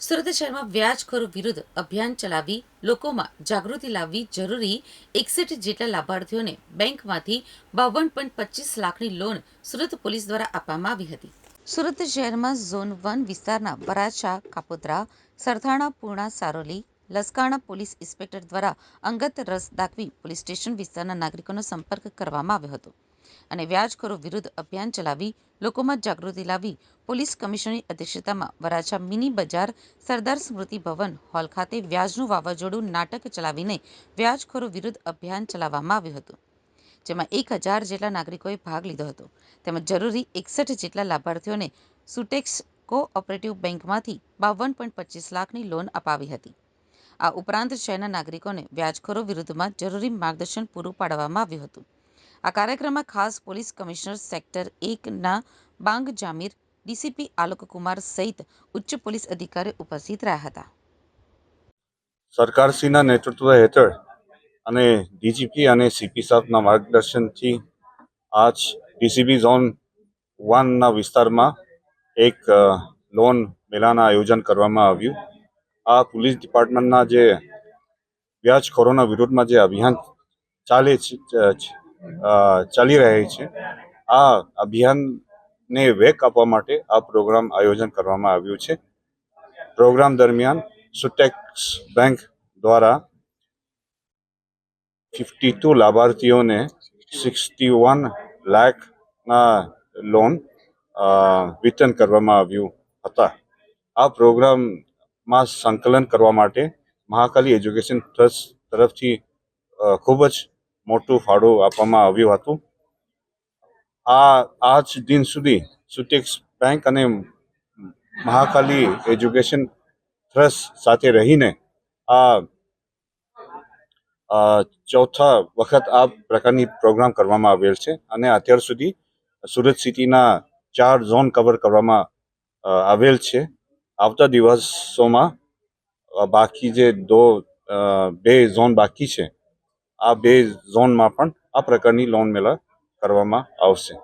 સુરત શહેરમાં વ્યાજખોરો વિરુદ્ધ અભિયાન ચલાવી લોકોમાં જાગૃતિ લાવવી જરૂરી એકસઠ જેટલા લાભાર્થીઓને બેંકમાંથી બાવન પોઈન્ટ પચીસ લાખની લોન સુરત પોલીસ દ્વારા આપવામાં આવી હતી. સુરત શહેરમાં ઝોન વન વિસ્તારના વરાછા કાપોદ્રા, સરથાણા, પૂર્ણા, સારોલી, લસકાણા પોલીસ ઇન્સ્પેક્ટર દ્વારા અંગત રસ દાખવી પોલીસ સ્ટેશન વિસ્તારના નાગરિકોનો સંપર્ક કરવામાં આવ્યો હતો. અને વ્યાજખોરો વિરુદ્ધ અભિયાન ચલાવી, લોકોમાં જાગૃતિ લાવી, પોલીસ કમિશનરની અધ્યક્ષતામાં વરાછા મિની બજાર સરદાર સ્મૃતિ ભવન હોલ ખાતે વ્યાજનું વાવાઝોડું નાટક ચલાવીને વ્યાજખોરો વિરુદ્ધ અભિયાન ચલાવવામાં આવ્યું હતું, જેમાં એક હજાર જેટલા નાગરિકોએ ભાગ લીધો હતો. તેમજ જરૂરી એકસઠ જેટલા લાભાર્થીઓને સુટેક્સ કોઓપરેટિવ બેંકમાંથી બાવન પોઈન્ટ પચીસ લાખની લોન અપાવી હતી. આ ઉપરાંત શહેરના નાગરિકોને વ્યાજખોરો વિરુદ્ધમાં જરૂરી માર્ગદર્શન પૂરું પાડવામાં આવ્યું હતું. આ કાર્યક્રમમાં ખાસ પોલીસ કમિશનર સેક્ટર એકના બાંગ જામીર, ડીસીપી આલોક કુમાર સહિત ઉચ્ચ પોલીસ અધિકારી ઉપસ્થિત રહ્યા હતા. સરકારશ્રીના નેતૃત્વ હેઠળ અને ડીજીપી અને સીપી સાહેબના માર્ગદર્શનથી આજ ડીસીબી ઝોન વનના વિસ્તારમાં એક લોન મેળાના આયોજન કરવામાં આવ્યું. આ પોલીસ ડિપાર્ટમેન્ટના જે વ્યાજખોરોના વિરોધમાં જે અભિયાન ચાલે છે ચાલી રહી છે. આ અભિયાનને વેગ આપવા માટે આ પ્રોગ્રામ આયોજન કરવામાં આવ્યું છે. પ્રોગ્રામ દરમિયાન સુટેક્સ બેંક દ્વારા ફિફ્ટી ટુ લાભાર્થીઓને સિક્સટી વન લાખના લોન વિતરણ કરવામાં આવ્યું હતા. આ પ્રોગ્રામમાં સંકલન કરવા માટે મહાકાલી એજ્યુકેશન ટ્રસ્ટ તરફથી ખૂબ જ મોટું ફાળો આપવામાં આવ્યું હતું. આ, આજ દિન સુધી સુટેક્સ બેંક અને મહાકાલી એજ્યુકેશન ટ્રસ્ટ સાથે રહીને આ ચોથા વખત આ પ્રકારની પ્રોગ્રામ કરવામાં આવેલ છે અને અત્યાર સુધી સુરત સિટીના ચાર ઝોન કવર કરવામાં આવેલ છે. આવતા દિવસોમાં બાકી જે દો બે ઝોન બાકી છે આ બે ઝોનમાં પણ આ પ્રકારની લોન મેળા કરવામાં આવશે.